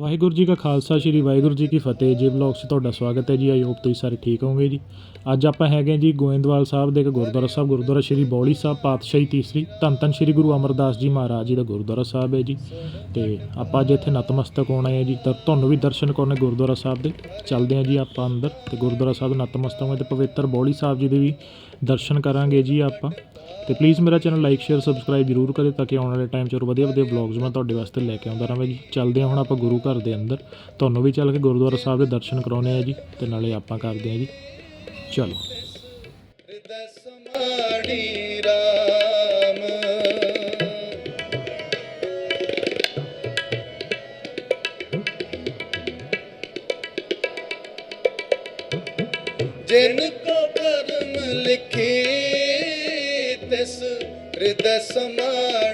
ਵਾਹਿਗੁਰੂ ਜੀ ਕਾ ਖਾਲਸਾ, ਸ੍ਰੀ ਵਾਹਿਗੁਰੂ ਜੀ ਕੀ ਫਤਿਹ। ਜੀ ਵਲੌਗ 'ਚ ਤੁਹਾਡਾ ਸਵਾਗਤ ਹੈ ਜੀ। ਆਈ ਹੋਪ ਤੁਸੀਂ ਸਾਰੇ ਠੀਕ ਹੋਵੋਗੇ ਜੀ। ਅੱਜ ਆਪਾਂ ਹੈਗੇ ਜੀ ਗੋਇੰਦਵਾਲ ਸਾਹਿਬ ਦੇ ਇੱਕ ਗੁਰਦੁਆਰਾ ਸਾਹਿਬ। ਗੁਰਦੁਆਰਾ ਸ੍ਰੀ ਬੌਲੀ ਸਾਹਿਬ, ਪਾਤਸ਼ਾਹੀ ਤੀਸਰੀ ਧੰਨ ਧੰਨ ਸ੍ਰੀ ਗੁਰੂ ਅਮਰਦਾਸ ਜੀ ਮਹਾਰਾਜ ਜੀ ਦਾ ਗੁਰਦੁਆਰਾ ਸਾਹਿਬ ਹੈ ਜੀ। ਤੇ ਆਪਾਂ ਅੱਜ ਇੱਥੇ ਨਤਮਸਤਕ ਹੋਣਾ ਹੈ ਜੀ। ਤਾਂ ਤੁਹਾਨੂੰ ਵੀ ਦਰਸ਼ਨ ਕਰਨੇ ਗੁਰਦੁਆਰਾ ਸਾਹਿਬ ਦੇ। ਚੱਲਦੇ ਹਾਂ ਜੀ ਆਪਾਂ ਅੰਦਰ। ਤੇ ਗੁਰਦੁਆਰਾ ਸਾਹਿਬ ਨਤਮਸਤਕ ਹੋਏ ਤੇ ਪਵਿੱਤਰ ਬੌਲੀ ਸਾਹਿਬ ਜੀ ਦੇ ਵੀ ਦਰਸ਼ਨ ਕਰਾਂਗੇ ਜੀ ਆਪਾਂ। ਤੇ ਪਲੀਜ਼ ਮੇਰਾ ਚੈਨਲ ਲਾਈਕ ਸ਼ੇਅਰ ਸਬਸਕ੍ਰਾਈਬ ਜਰੂਰ ਕਰੇ ਤਾਂ ਕਿ ਆਉਣ ਵਾਲੇ ਟਾਈਮ 'ਚ ਹੋਰ ਵਧੀਆ ਵਧੀਆ ਵਲੌਗਸ ਮੈਂ ਤੁਹਾਡੇ ਵਾਸਤੇ ਲੈ ਕੇ ਆਉਂਦਾ ਰਹਾਂ ਜੀ। ਚੱਲਦੇ ਹਾਂ ਹੁਣ ਆਪਾਂ ਗੁਰੂ ਘਰ ਦੇ ਅੰਦਰ। ਤੁਹਾਨੂੰ ਵੀ ਚੱਲ ਕੇ ਗੁਰਦੁਆਰਾ ਸਾਹਿਬ ਦੇ ਦਰਸ਼ਨ ਕਰਾਉਣੇ ਆ ਜੀ ਤੇ ਨਾਲੇ ਆਪਾਂ ਕਰਦੇ ਆ ਜੀ। ਚਲੋ। ਹਿਰਦੈ ਸਮਾਣੀ ਰਾਮ ਜਿਨ ਕੋ ਕਰਮ ਲਿਖੀ ਤਿਸ ਹਿਰਦੈ ਸਮਾਣੀ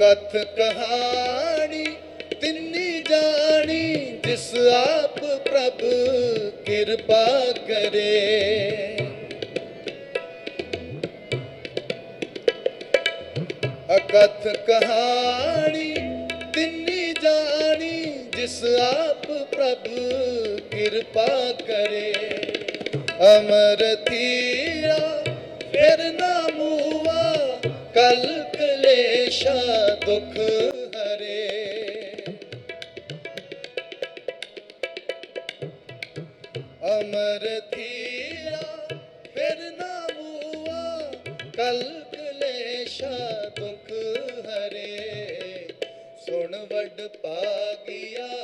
ਕਥ ਕਹਾਣੀ, ਤਿੰਨੀ ਜਾਣੀ, ਜਿਸ ਆਪ ਪ੍ਰਭ ਕਿਰਪਾ ਕਰੇ। ਅਕਥ ਕਹਾਣੀ, ਤਿੰਨੀ ਜਾਣੀ, ਜਿਸ ਆਪ ਪ੍ਰਭ ਕਿਰਪਾ ਕਰੇ। ਅਮਰ ਥੀਰਾ ਫਿਰ ਨਾ ਮੂਆ ਕਲੇਸ਼ਾ ਦੁਖ ਹਰੇ। ਅਮਰ ਥੀਰਾ ਫਿਰ ਨਾ ਮੂਆ ਕਲ ਕਲੇਸ਼ਾ ਦੁਖ ਹਰੇ। ਸੁਣ ਵੱਡ ਪਾਗਿਆ ਹਰਿ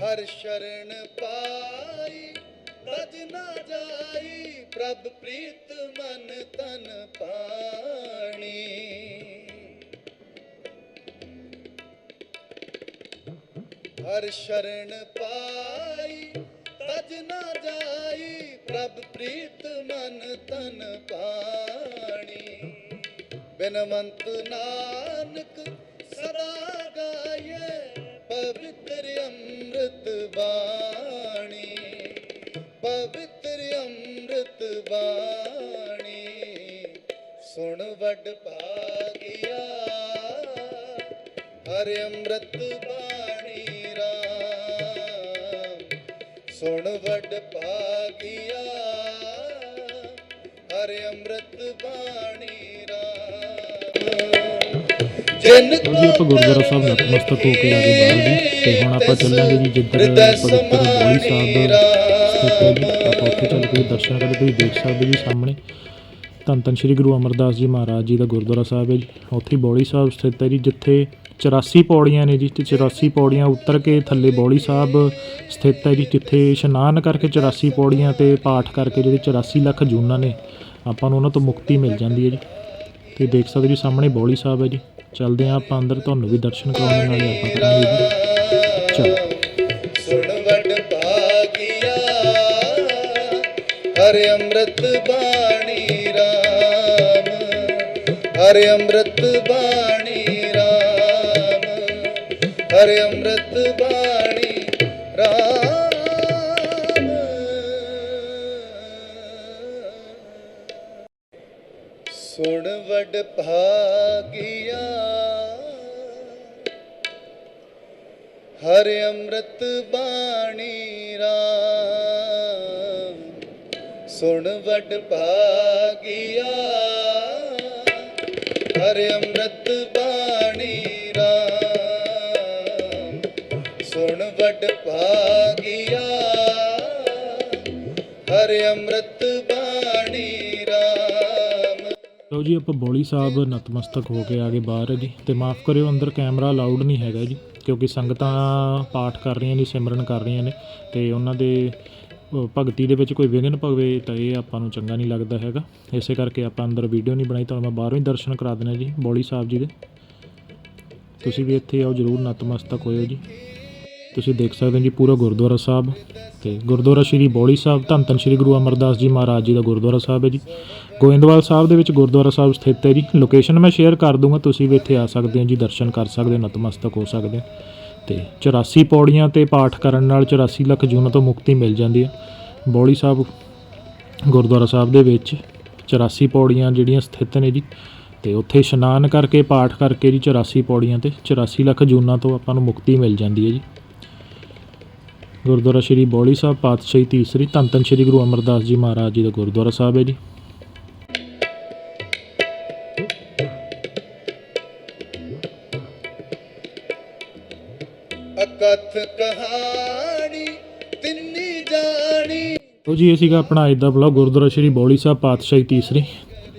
ਹਰ ਸ਼ਰਨ ਪਾਈ, ਤਜ ਨਾ ਜਾਈ, ਪ੍ਰਭ ਪ੍ਰੀਤ ਮਨ ਤਨ ਪਾਣੀ। ਹਰ ਸ਼ਰਨ ਪਾਈ, ਤਜ ਨਾ ਜਾਈ, ਪ੍ਰਭ ਪ੍ਰੀਤ ਮਨ ਤਨ ਪਾਣੀ। ਬਿਨ ਮੰਤ ਨਾਨਕ ਹਰਿ ਅੰਮ੍ਰਿਤ ਬਾਣੀ ਰਾਮ। ਸੁਣ ਵਡ ਭਾਗਿਆ। ਹਰਿ ਅੰਮ੍ਰਿਤ ਬਾਣੀ ਰਾਮ। ਜਿਨ ਲਓ ਜੀ ਆਪਾਂ ਗੁਰਦੁਆਰਾ ਸਾਹਿਬ ਨਤਮਸਤਕ ਹੋ ਕੇ ਆ ਗਏ ਬਾਹਰ ਜੀ ਤੇ ਹੁਣ ਆਪਾਂ ਚੱਲਾਂਗੇ ਜੀ ਜਿੱਧਰ ਪਵਿੱਤਰ ਬੋਲੀ ਸਾਹਿਬ ਸਥਿਤ ਹੈ ਜੀ ਆਪਾਂ ਉੱਥੇ ਚੱਲ ਕੇ ਦਰਸ਼ਨ ਕਰਦੇ ਤੁਸੀਂ ਦੇਖ ਸਕਦੇ ਜੀ ਸਾਹਮਣੇ। ਧੰਨ ਧੰਨ ਸ੍ਰੀ ਗੁਰੂ ਅਮਰਦਾਸ ਜੀ ਮਹਾਰਾਜ ਜੀ ਦਾ ਗੁਰਦੁਆਰਾ ਸਾਹਿਬ ਹੈ ਜੀ। ਉੱਥੇ ਬੌਲੀ ਸਾਹਿਬ ਸਥਿਤ ਹੈ ਜੀ, ਜਿੱਥੇ 84 ਪੌੜੀਆਂ ਨੇ ਜੀ ਤੇ 84 ਪੌੜੀਆਂ ਉਤਰ ਕੇ ਥੱਲੇ ਬੌਲੀ ਸਾਹਿਬ ਸਥਿਤ ਹੈ ਜੀ, ਜਿੱਥੇ ਇਸ਼ਨਾਨ ਕਰਕੇ 84 ਪੌੜੀਆਂ ਤੇ ਪਾਠ ਕਰਕੇ ਜਿਹੜੇ 84 ਲੱਖ ਜੂਨਾਂ ਨੇ, ਆਪਾਂ ਨੂੰ ਉਹਨਾਂ ਤੋਂ ਮੁਕਤੀ ਮਿਲ ਜਾਂਦੀ ਹੈ ਜੀ। ਤੇ ਦੇਖ ਸਕਦੇ ਜੀ, ਸਾਹਮਣੇ ਬੌਲੀ ਸਾਹਿਬ ਹੈ ਜੀ। ਚੱਲਦੇ ਹਾਂ ਆਪਾਂ ਅੰਦਰ, ਤੁਹਾਨੂੰ ਵੀ ਦਰਸ਼ਨ ਕਰਾਉਣ ਨਾਲ ਆਪਾਂ ਕਰਾਂਗੇ ਜੀ। ਚਲੋ। ਸੁਣ ਵਡ ਭਾਗਿਆ, ਹਰਿ ਅੰਮ੍ਰਿਤ ਬਾਣੀ ਹਰਿ ਅੰਮ੍ਰਿਤ ਬਾਣੀ ਰਾਮ, ਹਰਿ ਅੰਮ੍ਰਿਤ ਬਾਣੀ ਰਾਮ। ਸੁਣ ਵਡ ਭਾਗਿਆ, ਹਰਿ ਅੰਮ੍ਰਿਤ ਬਾਣੀ ਰਾਮ। ਸੁਣ ਵਡ ਭਾਗਿਆ ਹਰਿ ਅੰਮ੍ਰਿਤ ਬਾਣੀ ਰਾਮ। ਸੁਣ ਵਡ ਭਾਗਿਆ। ਹਰਿ ਅੰਮ੍ਰਿਤ ਬਾਣੀ ਰਾਮ। ਲਓ ਜੀ, ਆਪਾਂ ਬੋਲੀ ਸਾਹਿਬ ਨਤਮਸਤਕ ਹੋ ਕੇ ਆ ਗਏ ਬਾਹਰ ਜੀ। ਤੇ ਮਾਫ ਕਰਿਓ, ਅੰਦਰ ਕੈਮਰਾ ਅਲਾਉਡ ਨਹੀਂ ਹੈਗਾ ਜੀ, ਕਿਉਂਕਿ ਸੰਗਤਾਂ ਪਾਠ ਕਰ ਰਹੀਆਂ ਨੇ, ਸਿਮਰਨ ਕਰ ਰਹੀਆਂ ਨੇ। ਤੇ ਉਹਨਾਂ ਦੇ ਭਗਤੀ ਦੇ ਵਿੱਚ ਕੋਈ ਵਿਘਨ ਪਵੇ ਤਾਂ ਇਹ ਆਪਾਂ ਨੂੰ ਚੰਗਾ ਨਹੀਂ ਲੱਗਦਾ ਹੈਗਾ। ਇਸੇ ਕਰਕੇ ਆਪਾਂ ਅੰਦਰ ਵੀਡੀਓ ਨਹੀਂ ਬਣਾਈ, ਤੁਹਾਨੂੰ ਮੈਂ ਬਾਹਰੋਂ ਹੀ ਦਰਸ਼ਨ ਕਰਾ ਦਿੰਦਾ ਜੀ, ਬੋਲੀ ਸਾਹਿਬ ਜੀ ਦੇ। ਤੁਸੀਂ ਵੀ ਇੱਥੇ ਆਓ ਜਰੂਰ, ਨਤਮਸਤਕ ਹੋਇਓ ਜੀ। ਤੁਸੀਂ ਦੇਖ ਸਕਦੇ ਹੋ ਜੀ ਪੂਰਾ ਗੁਰਦੁਆਰਾ ਸਾਹਿਬ ਤੇ ਗੁਰਦੁਆਰਾ ਸ਼੍ਰੀ ਬੋਲੀ ਸਾਹਿਬ, ਧੰਨ ਧੰਨ ਸ਼੍ਰੀ ਗੁਰੂ ਅਮਰਦਾਸ ਜੀ ਮਹਾਰਾਜ ਜੀ ਦਾ ਗੁਰਦੁਆਰਾ ਸਾਹਿਬ ਹੈ ਜੀ। ਗੋਇੰਦਵਾਲ ਸਾਹਿਬ ਦੇ ਵਿੱਚ ਗੁਰਦੁਆਰਾ ਸਾਹਿਬ ਸਥਿਤ ਹੈ ਜੀ। ਲੋਕੇਸ਼ਨ ਮੈਂ ਸ਼ੇਅਰ ਕਰ ਦੂੰਗਾ, ਤੁਸੀਂ ਵੀ ਇੱਥੇ ਆ ਸਕਦੇ ਹੋ ਜੀ, ਦਰਸ਼ਨ ਕਰ ਸਕਦੇ ਹੋ, ਨਤਮਸਤਕ ਹੋ ਸਕਦੇ ਹੋ। ਤੇ 84 ਪੌੜੀਆਂ ਤੇ ਪਾਠ ਕਰਨ ਨਾਲ 84 ਲੱਖ ਜੂਨਾਂ ਤੋਂ ਮੁਕਤੀ ਮਿਲ ਜਾਂਦੀ ਹੈ। ਬੌਲੀ ਸਾਹਿਬ ਗੁਰਦੁਆਰਾ ਸਾਹਿਬ ਦੇ ਵਿੱਚ 84 ਪੌੜੀਆਂ ਜਿਹੜੀਆਂ ਸਥਿਤ ਨੇ ਜੀ, ਤੇ ਉੱਥੇ ਇਸ਼ਨਾਨ ਕਰਕੇ ਪਾਠ ਕਰਕੇ ਜੀ 84 ਪੌੜੀਆਂ ਤੇ 84 ਲੱਖ ਜੂਨਾਂ ਤੋਂ ਆਪਾਂ ਨੂੰ ਮੁਕਤੀ ਮਿਲ ਜਾਂਦੀ ਹੈ ਜੀ। ਗੁਰਦੁਆਰਾ ਸ਼੍ਰੀ ਬੌਲੀ ਸਾਹਿਬ ਪਾਤਸ਼ਾਹੀ ਤੀਸਰੀ ਧੰਨ ਧੰਨ ਸ਼੍ਰੀ ਗੁਰੂ ਅਮਰਦਾਸ ਜੀ ਮਹਾਰਾਜ ਜੀ ਦਾ ਗੁਰਦੁਆਰਾ ਸਾਹਿਬ ਹੈ ਜੀ। ਜੀ, ਇਹ ਸੀਗਾ ਆਪਣਾ ਅੱਜ ਦਾ ਬਲੌਗ ਗੁਰਦੁਆਰਾ ਸ਼੍ਰੀ ਬੌਲੀ ਸਾਹਿਬ ਪਾਤਸ਼ਾਹੀ ਤੀਸਰੀ।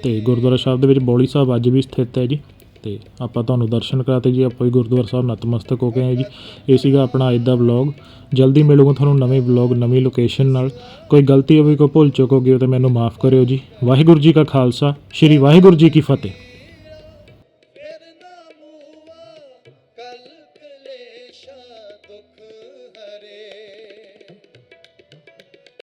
ਤੇ ਗੁਰਦੁਆਰਾ ਸਾਹਿਬ ਦੇ ਵਿੱਚ ਬੌਲੀ ਸਾਹਿਬ ਅੱਜ ਵੀ ਸਥਿਤ ਹੈ ਜੀ। ਤੇ ਆਪਾਂ ਤੁਹਾਨੂੰ ਦਰਸ਼ਨ ਕਰਾਤੇ ਜੀ, ਆਪਾਂ ਵੀ ਗੁਰਦੁਆਰਾ ਸਾਹਿਬ ਨਤਮਸਤਕ ਹੋ ਕੇ ਹਾਂ ਜੀ। ਇਹ ਸੀਗਾ ਆਪਣਾ ਅੱਜ ਦਾ ਬਲੌਗ ਜਲਦੀ ਮਿਲੂਗਾ ਤੁਹਾਨੂੰ ਨਵੇਂ ਬਲੌਗ ਨਵੀਂ ਲੋਕੇਸ਼ਨ ਨਾਲ। ਕੋਈ ਗਲਤੀ ਹੋਵੇ, ਕੋਈ ਭੁੱਲ ਚੁੱਕ ਹੋ ਗਈ ਤਾਂ ਮੈਨੂੰ ਮਾਫ ਕਰਿਓ ਜੀ। ਵਾਹਿਗੁਰੂ ਜੀ ਕਾ ਖਾਲਸਾ, ਸ਼੍ਰੀ ਵਾਹਿਗੁਰੂ ਜੀ ਕੀ ਫਤਿਹ।